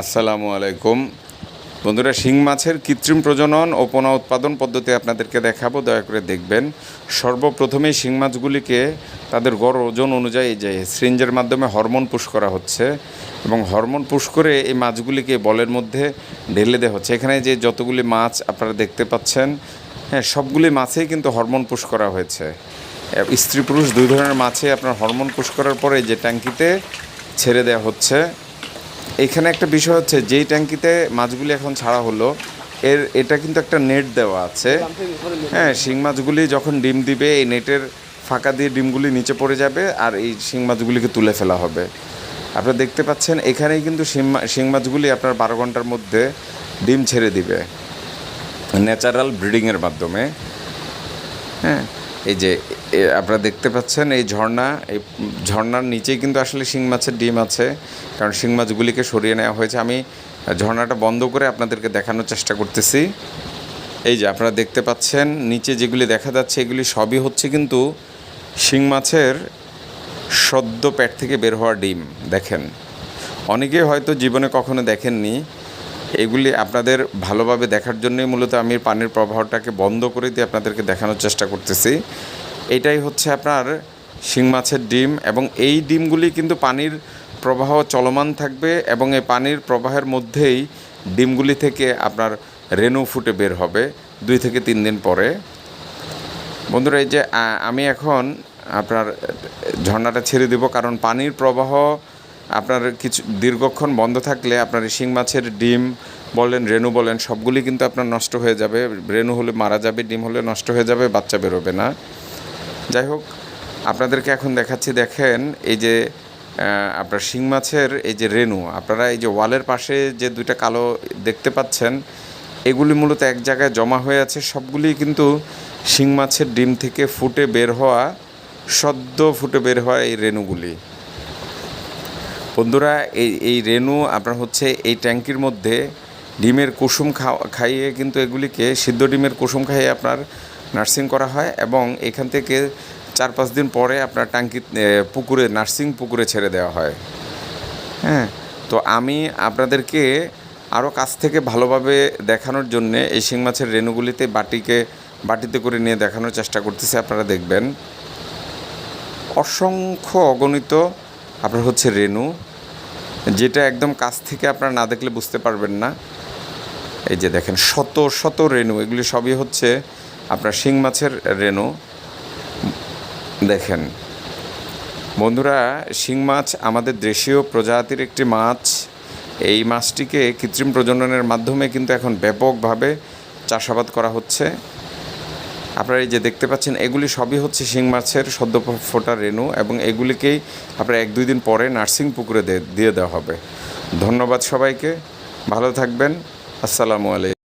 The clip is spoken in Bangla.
আসসালামু আলাইকুম। বন্ধুরা, শিং মাছের কৃত্রিম প্রজনন ও পোনা উৎপাদন পদ্ধতি আপনাদেরকে দেখাবো, দয়া করে দেখবেন। সর্বপ্রথমেই শিং মাছগুলিকে তাদের গড় ওজন অনুযায়ী যে সিরিঞ্জের মাধ্যমে হরমোন পুশ করা হচ্ছে এবং হরমোন পুশ করে এই মাছগুলিকে বলের মধ্যে ঢেলে দেওয়া হচ্ছে। এখানে যে যতগুলি মাছ আপনারা দেখতে পাচ্ছেন হ্যাঁ সবগুলি মাছেই কিন্তু হরমোন পুশ করা হয়েছে। স্ত্রী পুরুষ দুই ধরনের মাছে আপনার হরমোন পুশ করার পরে যে ট্যাঙ্কিতে ছেড়ে দেওয়া হচ্ছে। এখানে একটা বিষয় হচ্ছে, যেই ট্যাঙ্কিতে মাছগুলি এখন ছাড়া হলো, এর, এটা কিন্তু একটা নেট দেওয়া আছে। হ্যাঁ শিং মাছগুলি যখন ডিম দিবে, এই নেটের ফাঁকা দিয়ে ডিমগুলি নিচে পড়ে যাবে আর এই শিং মাছগুলিকে তুলে ফেলা হবে। আপনারা দেখতে পাচ্ছেন, এখানেই কিন্তু শিং মাছগুলি আপনার বারো ঘণ্টার মধ্যে ডিম ছেড়ে দিবে। ন্যাচারাল ব্রিডিংয়ের মাধ্যমে। হ্যাঁ এই যে আপনারা দেখতে পাচ্ছেন এই ঝর্ণা, এই ঝর্ণার নিচেই কিন্তু আসলে শিং মাছের ডিম আছে, কারণ শিং মাছগুলিকে সরিয়ে নেওয়া হয়েছে। আমি ঝর্ণাটা বন্ধ করে আপনাদেরকে দেখানোর চেষ্টা করতেছি। এই যে, আপনারা দেখতে পাচ্ছেন, নিচে যেগুলি দেখা যাচ্ছে, এগুলি সবই হচ্ছে কিন্তু শিং মাছের সদ্য প্যাট থেকে বের হওয়া ডিম, দেখেন। অনেকেই হয়তো জীবনে কখনো দেখেননি এগুলি আপনাদের ভালোভাবে দেখার জন্যই মূলত আমি পানির প্রবাহটাকে বন্ধ করে দিয়ে আপনাদেরকে দেখানোর চেষ্টা করতেছি। এটাই হচ্ছে আপনার শিং মাছের ডিম এবং এই ডিমগুলি কিন্তু পানির প্রবাহ চলমান থাকবে এবং এই পানির প্রবাহের মধ্যেই ডিমগুলি থেকে আপনার রেণু ফুটে বের হবে দুই থেকে তিন দিন পরে। বন্ধুরা, এই যে আমি এখন আপনার ঝর্ণাটা ছেড়ে দেব কারণ পানির প্রবাহ আপনার কিছু দীর্ঘক্ষণ বন্ধ থাকলে আপনার শিং মাছের ডিম বলেন, রেণু বলেন, সবগুলি কিন্তু আপনার নষ্ট হয়ে যাবে। রেণু হলে মারা যাবে, ডিম হলে নষ্ট হয়ে যাবে, বাচ্চা বেরোবে না। যাই হোক, আপনাদেরকে এখন দেখাচ্ছি, দেখেন এই যে আপনার শিং মাছের এই যে রেণু, আপনারা এই যে ওয়ালের পাশে যে দুইটা কালো দেখতে পাচ্ছেন, এগুলি মূলত এক জায়গায় জমা হয়ে আছে। সবগুলি কিন্তু শিং মাছের ডিম থেকে ফুটে বের হওয়া, সদ্য ফুটে বের হওয়া এই রেণুগুলি। বন্ধুরা, এই এই রেণু আপনার হচ্ছে এই ট্যাঙ্কির মধ্যে ডিমের কুসুম খাইয়ে কিন্তু এগুলিকে সিদ্ধ ডিমের কুসুম খাইয়ে আপনার নার্সিং করা হয় এবং এখান থেকে চার পাঁচ দিন পরে আপনার ট্যাঙ্কি পুকুরে, নার্সিং পুকুরে ছেড়ে দেওয়া হয়। হ্যাঁ তো আমি আপনাদেরকে আরও কাছ থেকে ভালোভাবে দেখানোর জন্যে এই শিং মাছের রেণুগুলিতে বাটিকে, বাটিতে করে নিয়ে দেখানোর চেষ্টা করতেছি, আপনারা দেখবেন। অসংখ্য অগণিত আপনার হচ্ছে রেনু, যেটা একদম কাছ থেকে আপনারা না দেখলে বুঝতে পারবেন না। এই যে দেখেন, শত শত রেণু এগুলি সবই হচ্ছে আপনার শিং মাছের রেণু দেখেন, বন্ধুরা, শিং মাছ আমাদের দেশীয় প্রজাতির একটি মাছ। এই মাছটিকে কৃত্রিম প্রজননের মাধ্যমে কিন্তু এখন ব্যাপকভাবে চাষাবাদ করা হচ্ছে। আপনারা এই যে দেখতে পাচ্ছেন, এগুলি সবই হচ্ছে শিং মাছের সদ্য ফোটা রেণু এবং এগুলিকেই আপনার এক দুই দিন পরে নার্সিং পুকুরে দিয়ে দেওয়া হবে। ধন্যবাদ সবাইকে, ভালো থাকবেন, আসসালামু আলাইকুম।